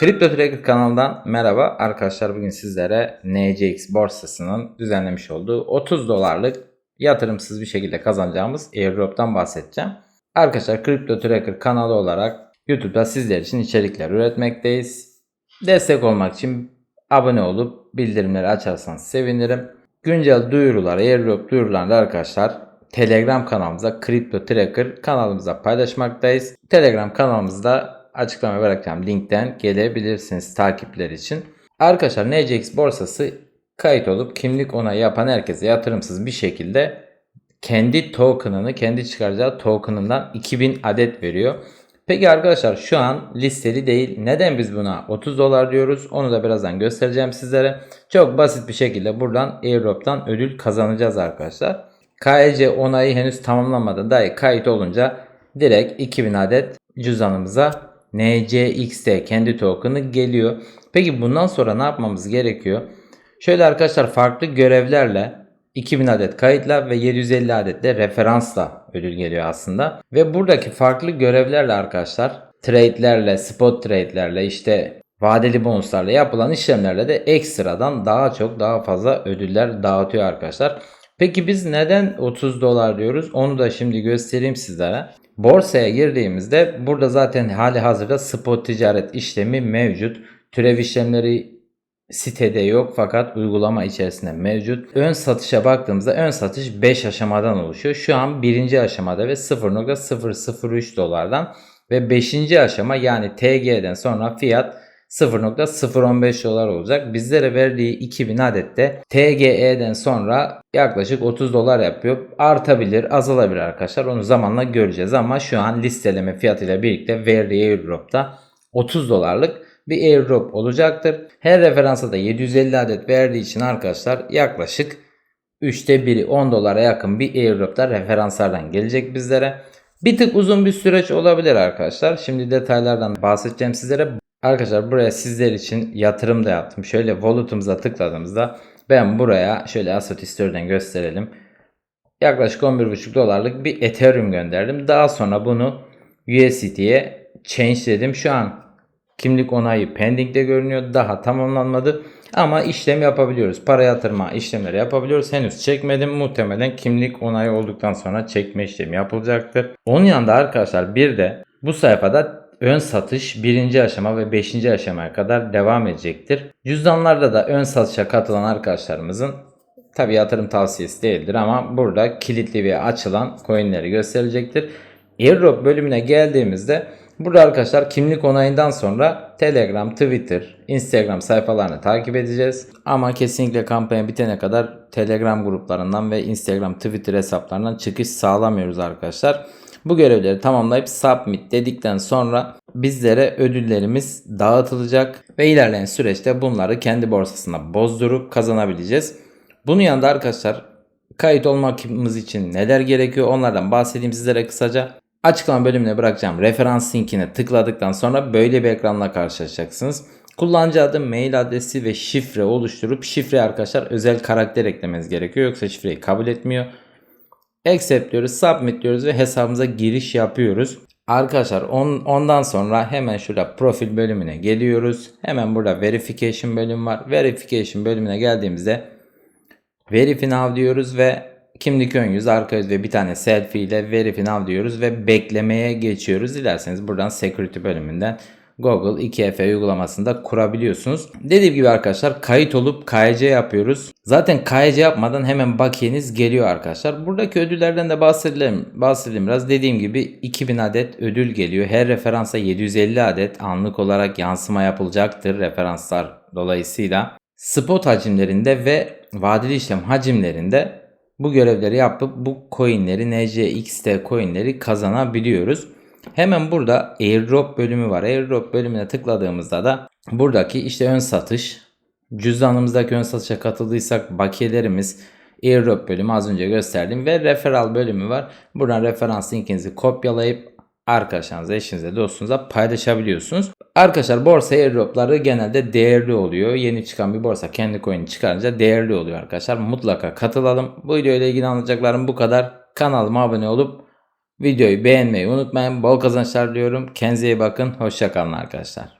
Kripto Tracker kanalından merhaba arkadaşlar bugün sizlere NCX borsasının düzenlemiş olduğu 30 dolarlık yatırımsız bir şekilde kazanacağımız airdrop'tan bahsedeceğim. Arkadaşlar Kripto Tracker kanalı olarak YouTube'da sizler için içerikler üretmekteyiz. Destek olmak için abone olup bildirimleri açarsanız sevinirim. Güncel duyurular, airdrop duyurularını arkadaşlar Telegram kanalımıza Crypto Tracker kanalımıza paylaşmaktayız. Telegram kanalımızda açıklamaya bırakacağım linkten gelebilirsiniz takipler için. Arkadaşlar NCX borsası kayıt olup kimlik onayı yapan herkese yatırımsız bir şekilde kendi token'ını, kendi çıkaracağı token'ından 2000 adet veriyor. Peki arkadaşlar şu an listeli değil. Neden biz buna 30 dolar diyoruz? Onu da birazdan göstereceğim sizlere. Çok basit bir şekilde buradan airdrop'tan ödül kazanacağız arkadaşlar. KYC onayı henüz tamamlanmadı. Dahi kayıt olunca direkt 2000 adet cüzdanımıza NCXT kendi token'ı geliyor. Peki bundan sonra ne yapmamız gerekiyor? Şöyle arkadaşlar farklı görevlerle 2000 adet kayıtla ve 750 adet de referansla ödül geliyor aslında. Ve buradaki farklı görevlerle arkadaşlar trade'lerle, spot trade'lerle işte vadeli bonuslarla yapılan işlemlerle de ekstradan daha çok daha fazla ödüller dağıtıyor arkadaşlar. Peki biz neden 30 dolar diyoruz? Onu da şimdi göstereyim sizlere. Borsaya girdiğimizde burada zaten hali hazırda spot ticaret işlemi mevcut. Türev işlemleri sitede yok fakat uygulama içerisinde mevcut. Ön satışa baktığımızda ön satış 5 aşamadan oluşuyor. Şu an birinci aşamada ve 0.003 dolardan ve 5. aşama yani TG'den sonra fiyat 0.015 dolar olacak. Bizlere verdiği 2000 adette TGE'den sonra yaklaşık 30 dolar yapıyor. Artabilir, azalabilir arkadaşlar. Onu zamanla göreceğiz ama şu an listeleme fiyatıyla birlikte verdiği airdrop'ta 30 dolarlık bir airdrop olacaktır. Her referansa da 750 adet verdiği için arkadaşlar yaklaşık 3'te 1'i 10 dolara yakın bir airdrop'ta referanslardan gelecek bizlere. Bir tık uzun bir süreç olabilir arkadaşlar. Şimdi detaylardan bahsedeceğim sizlere. Arkadaşlar buraya sizler için yatırım da yaptım. Şöyle wallet'ımıza tıkladığımızda ben buraya şöyle Asset History'den gösterelim. Yaklaşık 11,5 dolarlık bir Ethereum gönderdim. Daha sonra bunu USDT'ye change dedim. Şu an kimlik onayı pending'de görünüyor. Daha tamamlanmadı. Ama işlem yapabiliyoruz. Para yatırma işlemleri yapabiliyoruz. Henüz çekmedim. Muhtemelen kimlik onayı olduktan sonra çekme işlemi yapılacaktır. Onun yanında arkadaşlar bir de bu sayfada ön satış birinci aşama ve beşinci aşamaya kadar devam edecektir. Cüzdanlarda da ön satışa katılan arkadaşlarımızın tabi yatırım tavsiyesi değildir ama burada kilitli ve açılan coinleri gösterecektir. Airdrop bölümüne geldiğimizde burada arkadaşlar kimlik onayından sonra Telegram, Twitter, Instagram sayfalarını takip edeceğiz. Ama kesinlikle kampanya bitene kadar Telegram gruplarından ve Instagram, Twitter hesaplarından çıkış sağlamıyoruz arkadaşlar. Bu görevleri tamamlayıp submit dedikten sonra bizlere ödüllerimiz dağıtılacak ve ilerleyen süreçte bunları kendi borsasına bozdurup kazanabileceğiz. Bunun yanında arkadaşlar kayıt olmamız için neler gerekiyor onlardan bahsedeyim sizlere kısaca. Açıklama bölümüne bırakacağım referans linkine tıkladıktan sonra böyle bir ekranla karşılaşacaksınız. Kullanıcı adı, mail adresi ve şifre oluşturup şifre arkadaşlar özel karakter eklemeniz gerekiyor. Yoksa şifreyi kabul etmiyor. Accept diyoruz, submit diyoruz ve hesabımıza giriş yapıyoruz. Arkadaşlar on, ondan sonra hemen şurada profil bölümüne geliyoruz. Hemen burada verification bölümü var. Verification bölümüne geldiğimizde verify now diyoruz ve kimlik ön yüz, arka yüz ve bir tane selfie ile verify now diyoruz ve beklemeye geçiyoruz. Dilerseniz buradan security bölümünden Google 2FA uygulamasında kurabiliyorsunuz. Dediğim gibi arkadaşlar kayıt olup KYC yapıyoruz. Zaten KYC yapmadan hemen bakiyeniz geliyor arkadaşlar. Buradaki ödüllerden de bahsedelim. Bahsedelim biraz. Dediğim gibi 2000 adet ödül geliyor. Her referansa 750 adet anlık olarak yansıma yapılacaktır referanslar dolayısıyla. Spot hacimlerinde ve vadeli işlem hacimlerinde bu görevleri yapıp bu coinleri NCXT coinleri kazanabiliyoruz. Hemen burada airdrop bölümü var. Airdrop bölümüne tıkladığımızda da buradaki işte ön satış, cüzdanımızdaki ön satışa katıldıysak bakiyelerimiz, airdrop bölümü az önce gösterdim ve referral bölümü var. Buradan referans linkinizi kopyalayıp arkadaşlarınıza, eşinize, dostunuza paylaşabiliyorsunuz. Arkadaşlar borsa airdropları genelde değerli oluyor. Yeni çıkan bir borsa kendi coin'i çıkarınca değerli oluyor arkadaşlar. Mutlaka katılalım. Bu video ile ilgili anlatacaklarım bu kadar. Kanalıma abone olup Videoyu beğenmeyi unutmayın. Bol kazançlar diliyorum. Kendinize iyi bakın. Hoşçakalın arkadaşlar.